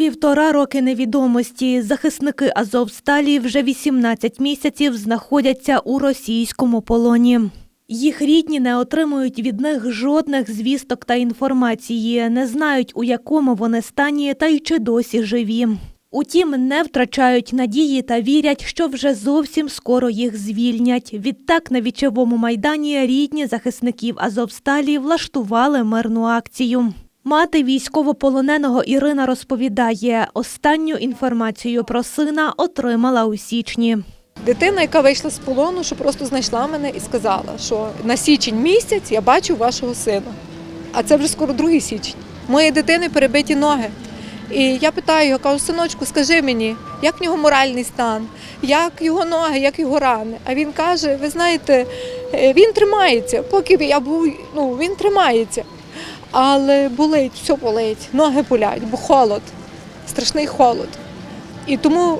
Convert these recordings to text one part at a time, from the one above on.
Півтора роки невідомості. Захисники Азовсталі вже 18 місяців знаходяться у російському полоні. Їх рідні не отримують від них жодних звісток та інформації, не знають, у якому вони стані та й чи досі живі. Утім, не втрачають надії та вірять, що вже зовсім скоро їх звільнять. Відтак на вічовому майдані рідні захисників Азовсталі влаштували мирну акцію. Мати військовополоненого Ірина розповідає, останню інформацію про сина отримала у січні. Дитина, яка вийшла з полону, що просто знайшла мене і сказала, що на січень місяць я бачу вашого сина. А це вже скоро другий січень. Моєї дитини перебиті ноги. І я питаю його, кажу, синочку, скажи мені, як в нього моральний стан, як його ноги, як його рани. А він каже: ви знаєте, е, він тримається, поки я був, ну він тримається. Але болить, все болить, ноги болять, бо холод, страшний холод. І тому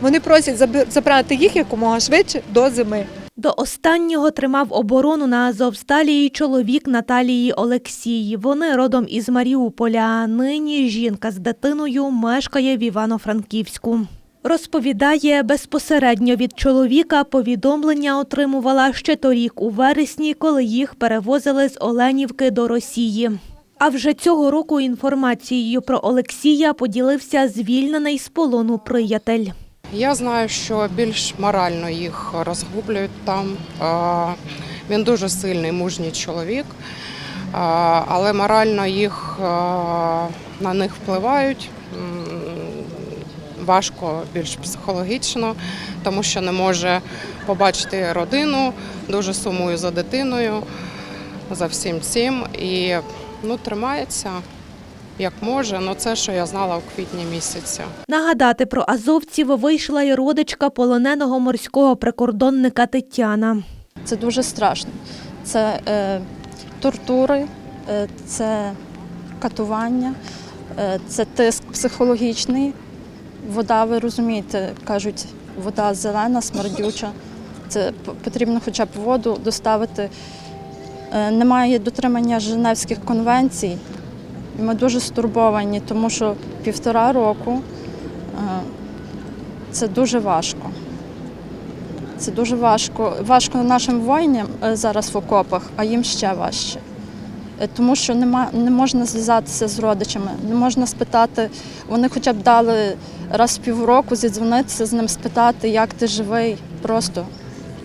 вони просять забрати їх якомога швидше до зими. До останнього тримав оборону на Азовсталі і чоловік Наталії Олексій. Вони родом із Маріуполя. Нині жінка з дитиною мешкає в Івано-Франківську. Розповідає, безпосередньо від чоловіка повідомлення отримувала ще торік у вересні, коли їх перевозили з Оленівки до Росії. А вже цього року інформацією про Олексія поділився звільнений з полону приятель. Я знаю, що більш морально їх розгублюють там. Він дуже сильний, мужній чоловік, але морально їх на них впливають. Важко більш психологічно, тому що не може побачити родину, дуже сумує за дитиною, за всім цим. І ну, тримається як може. Ну, це, що я знала у квітні місяці. Нагадати про азовців вийшла й родичка полоненого морського прикордонника Тетяна. Це дуже страшно. Це е, тортури, е, це катування, е, це тиск психологічний. Вода, ви розумієте, кажуть, вода зелена, смердюча. Це потрібно хоча б воду доставити. Е, немає дотримання Женевських конвенцій. І ми дуже стурбовані, тому що півтора року е, це дуже важко. Це дуже важко. Важко нашим воїнам е, зараз в окопах, а їм ще важче. Тому що нема, не можна зв'язатися з родичами, не можна спитати, вони хоча б дали раз в півроку зідзвонитися з ним, спитати, як ти живий, просто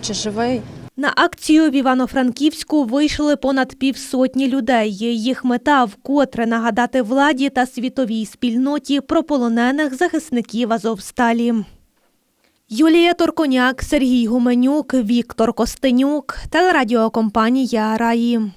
чи живий. На акцію в Івано-Франківську вийшли понад півсотні людей. Їх мета вкотре нагадати владі та світовій спільноті про полонених захисників Азовсталі. Юлія Торконяк, Сергій Гуменюк, Віктор Костенюк, телерадіокомпанія Раї.